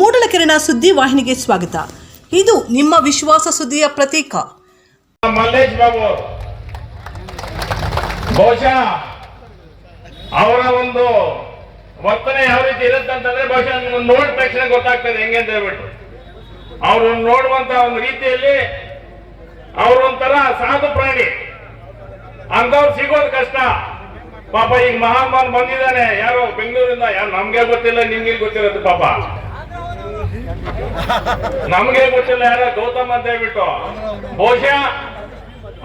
ಮೂಡಲ ಕಿರಣ ಸುದ್ದಿ ವಾಹಿನಿಗೆ ಸ್ವಾಗತ. ಇದು ನಿಮ್ಮ ವಿಶ್ವಾಸ ಸುದ್ದಿಯ ಪ್ರತೀಕ. ಮಲ್ಲೇಶ್ ಬಾಬು, ಬಹುಶಃ ಅವರ ಒಂದು ವರ್ತನೆ ಯಾವ ರೀತಿ ಇರುತ್ತೆ ಅಂತಂದ್ರೆ ಬಹುಶಃ ನೋಡಿದ ತಕ್ಷಣ ಗೊತ್ತಾಗ್ತದೆ, ಹೆಂಗೆ ಅಂತ ಹೇಳ್ಬಿಟ್ಟು ಅವರು ನೋಡುವಂತ ಒಂದು ರೀತಿಯಲ್ಲಿ ಅವರೊಂಥರ ಸಾಧು ಪ್ರಾಣಿ. ಅಂತವ್ರು ಸಿಗೋದು ಕಷ್ಟ. ಪಾಪ ಈಗ ಮಹಾಮಾನ್ ಬಂದಿದ್ದಾನೆ, ಯಾರೋ ಬೆಂಗಳೂರಿಂದ, ಯಾರು ನಮ್ಗೆ ಗೊತ್ತಿಲ್ಲ, ನಿಮ್ಗೆ ಗೊತ್ತಿರೋದು ಪಾಪ. ನಮ್ಗೆ ಗೊತ್ತಿಲ್ಲ ಯಾರೋ ಗೌತಮ್ ಅಂತ ಹೇಳ್ಬಿಟ್ಟು ಬಹುಶಃ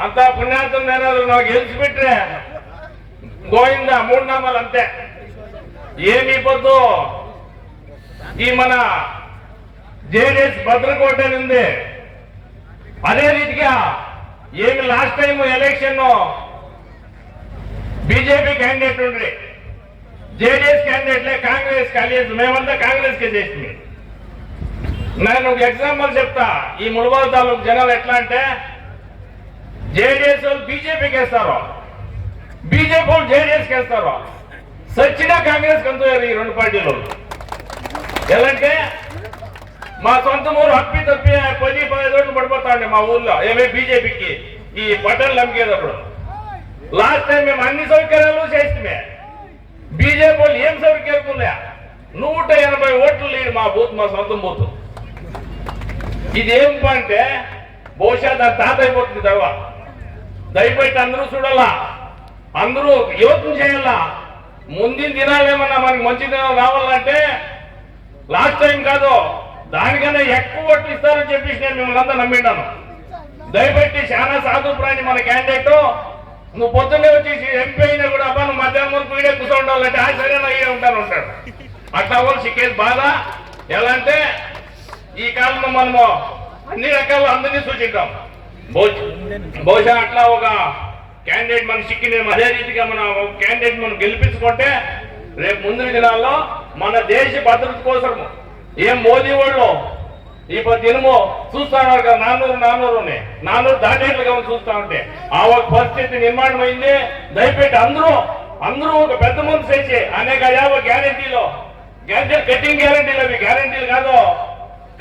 ಅಂತ ಪುಣ್ಯಾತ್ಮನ ಏನಾದ್ರು ನಾವು ಗೆಲ್ಸ್ಬಿಟ್ರೆ ಗೋವಿಂದ మూడునామాలు అంతే ఏమి పొద్దు ఈ మన జేడీఎస్ భద్రకోట ఉంది అదే రీతిగా ఏమి last time election BJP candidate ఉండ్రి JDS క్యాండిడేట్లే కాంగ్రెస్ కాలేదు మేమంతా కాంగ్రెస్ కే చేసింది నేను ఒక ఎగ్జాంపుల్ చెప్తా. ఈ ములబాల్ తాలూకు జనాలు ఎట్లా అంటే జేడీఎస్ వాళ్ళు బీజేపీకి వేస్తారు బీజేపీ వాళ్ళు జేడీఎస్ వేస్తారు సచ్చినా కాంగ్రెస్ కంతోయారు ఈ రెండు పార్టీలు. ఎలాంటే మా సొంత ఊరు అప్పి తప్పి పది పదిహేను రోజులు పడిపోతాండి మా ఊర్లో ఏమే బీజేపీకి ఈ బట్టలు నమ్మకేటప్పుడు లాస్ట్ టైం మేము అన్ని సౌకర్యాలు చేస్తే బీజేపీ వాళ్ళు ఏం సౌకర్యాలే నూట ఎనభై ఓట్లు లేదు మా బూత్ మా సొంత బూత్. ఇదేం అంటే బహుశా దాని తాత అయిపోతుంది దైవ దయపెట్టి అందరూ చూడాలా? అందరూ యువతం చేయాలా? ముందిన దినాలేమన్నా మనకి మంచి దినాలు రావాలంటే లాస్ట్ టైం కాదు దానికన్నా ఎక్కువ ఓట్లు ఇస్తారని చెప్పేసి నేను మిమ్మల్ని అంతా నమ్మిండాను. దయపెట్టి చాలా సాధుప్రాణి మన క్యాండిడేట్ నువ్వు పొద్దున్నే వచ్చేసి ఎంపీ అయినా కూడా అబ్బా నువ్వు మధ్యాహ్నం వరకు వీడే కూర్చో ఉండాలంటే ఆ సరే అయ్యే ఉంటాను ఉంటాడు అట్లా వాళ్ళు సిక్కేది బాధ ఎలా అంటే ఈ కాలంలో మనము అన్ని రకాల అందరినీ సూచించాం. బహుశా అట్లా ఒక క్యాండిడేట్ మన సిక్కిన అదే రీతిగా మన క్యాండిడేట్ మనం గెలిపించుకుంటే రేపు ముందు దినాల్లో మన దేశ భద్రత కోసము ఏం మోదీ వాళ్ళు ఇప్పుడు దినము చూస్తా ఉన్నారు కదా నాన్నూరు నాన్నూరుని నాన్నూరు దాటేట్లుగా చూస్తా ఉంటే. ఆ ఒక పరిస్థితి నిర్మాణం అయింది దయపెట్టి అందరూ అందరూ ఒక పెద్ద మనసు చేసి అనేక యాభై గ్యారంటీలో గ్యారంటీ కటింగ్ గ్యారంటీలు అవి గ్యారంటీలు కాదు.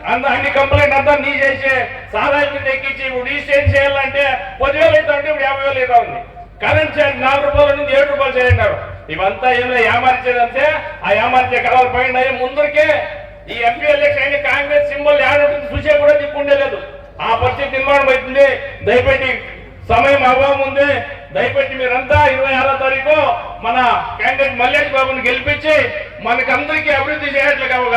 అంత అన్ని కంప్లైంట్ అంతా నీ చేసే సాధారణ ఎక్కించి ఇప్పుడు రిజిస్ట్రేషన్ చేయాలంటే పదివేలు అవుతా ఉంటే ఇప్పుడు యాభై వేలు అయితే ఉంది. కరెంట్ ఛార్జ్ నాలుగు రూపాయల నుంచి ఏడు రూపాయలు చేయన్నారు ఇవంతా ఏమైనా ఏమార్చేదంటే ఆ ఏమార్చే కలర్ పైన ముందరికే ఈ ఎంపీ ఎలక్షన్ అయిన కాంగ్రెస్ సింబల్ ఏడుంటుంది చూసే కూడా దిక్కుండే లేదు ఆ పరిస్థితి నిర్మాణం అవుతుంది. దయపెట్టి సమయం అభావం ఉంది. దయపెట్టి మీరంతా ఇరవై ఆరో తారీఖు మన క్యాండిడేట్ మల్లేష్ బాబుని గెలిపించి మనకందరికీ అభివృద్ధి చేయట్లుగా ఒక